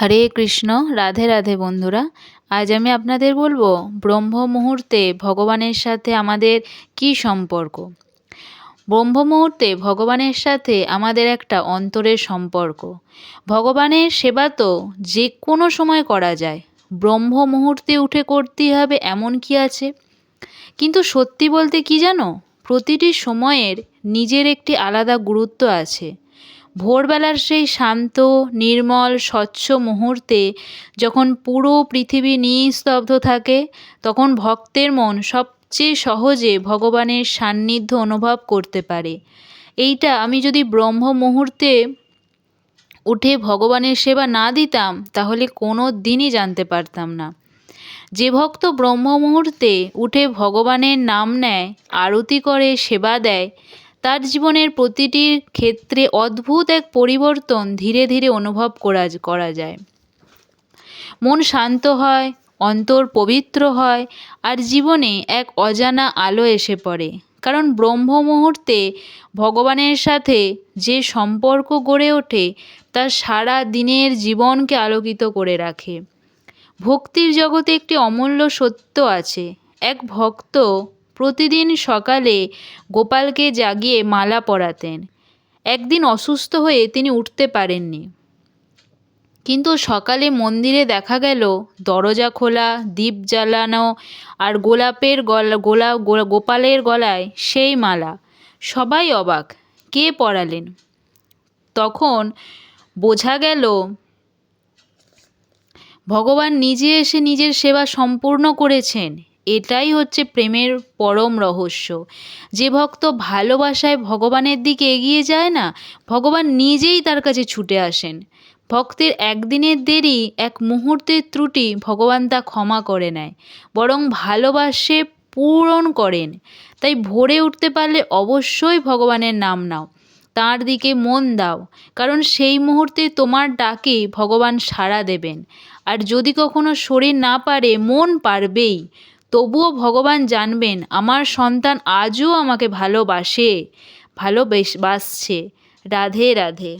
হরে কৃষ্ণ, রাধে রাধে বন্ধুরা। আজ আমি আপনাদের বলব, ব্রহ্ম মুহূর্তে ভগবানের সাথে আমাদের কি সম্পর্ক? ব্রহ্ম মুহূর্তে ভগবানের সাথে আমাদের একটা অন্তরের সম্পর্ক। ভগবানের সেবা তো যে কোনো সময় করা যায়। ব্রহ্ম মুহূর্তে উঠে করতেই হবে এমন কি আছে? কিন্তু সত্যি বলতে কি জানো? প্রতিটি সময়ের নিজের একটি আলাদা গুরুত্ব আছে। ভোরবেলার সেই শান্ত, নির্মল, স্বচ্ছ মুহূর্তে যখন পুরো পৃথিবী নিস্তব্ধ থাকে, তখন ভক্তের মন সবচেয়ে সহজে ভগবানের সান্নিধ্য অনুভব করতে পারে। এইটা আমি যদি ব্রহ্ম মুহূর্তে উঠে ভগবানের সেবা না দিতাম, তাহলে কোনো দিনই জানতে পারতাম না। যে ভক্ত ব্রহ্ম মুহূর্তে উঠে ভগবানের নাম নেয়, আরতি করে, সেবা দেয় তার জীবনের প্রতিটি ক্ষেত্রে অদ্ভুত এক পরিবর্তন ধীরে ধীরে অনুভব করা করা যায়। মন শান্ত হয়, অন্তর পবিত্র হয় আর জীবনে এক অজানা আলো এসে পড়ে। কারণ ব্রহ্ম মুহূর্তে ভগবানের সাথে যে সম্পর্ক গড়ে ওঠে, তা সারা দিনের জীবনকে আলোকিত করে রাখে। ভক্তির জগতে একটি অমূল্য সত্য আছে। এক ভক্ত প্রতিদিন সকালে গোপালকে জাগিয়ে মালা পরাতেন। একদিন অসুস্থ হয়ে তিনি উঠতে পারেননি। কিন্তু সকালে মন্দিরে দেখা গেল, দরজা খোলা, দীপ জ্বালানো আর গোলাপের গলা, গোলা গোপালের গলায় সেই মালা। সবাই অবাক, কে পরালেন? তখন বোঝা গেল, ভগবান নিজে এসে নিজের সেবা সম্পূর্ণ করেছেন। এটাই হচ্ছে প্রেমের পরম রহস্য। যে ভক্ত ভালোবাসায় ভগবানের দিকে এগিয়ে যায় না, ভগবান নিজেই তার কাছে ছুটে আসেন। ভক্তের একদিনের দেরি, এক মুহূর্তের ত্রুটি ভগবান তা ক্ষমা করে নেয়, বরং ভালোবাসে পূরণ করেন। তাই ভোরে উঠতে পারলে অবশ্যই ভগবানের নাম নাও, তাঁর দিকে মন দাও, কারণ সেই মুহূর্তে তোমার ডাকে ভগবান সাড়া দেবেন। আর যদি কখনো শরীর না পারে, মন পারবেই। তবুও ভগবান জানবেন আমার সন্তান আজও আমাকে ভালোবাসে ভালোবেস বাসছে। রাধে রাধে।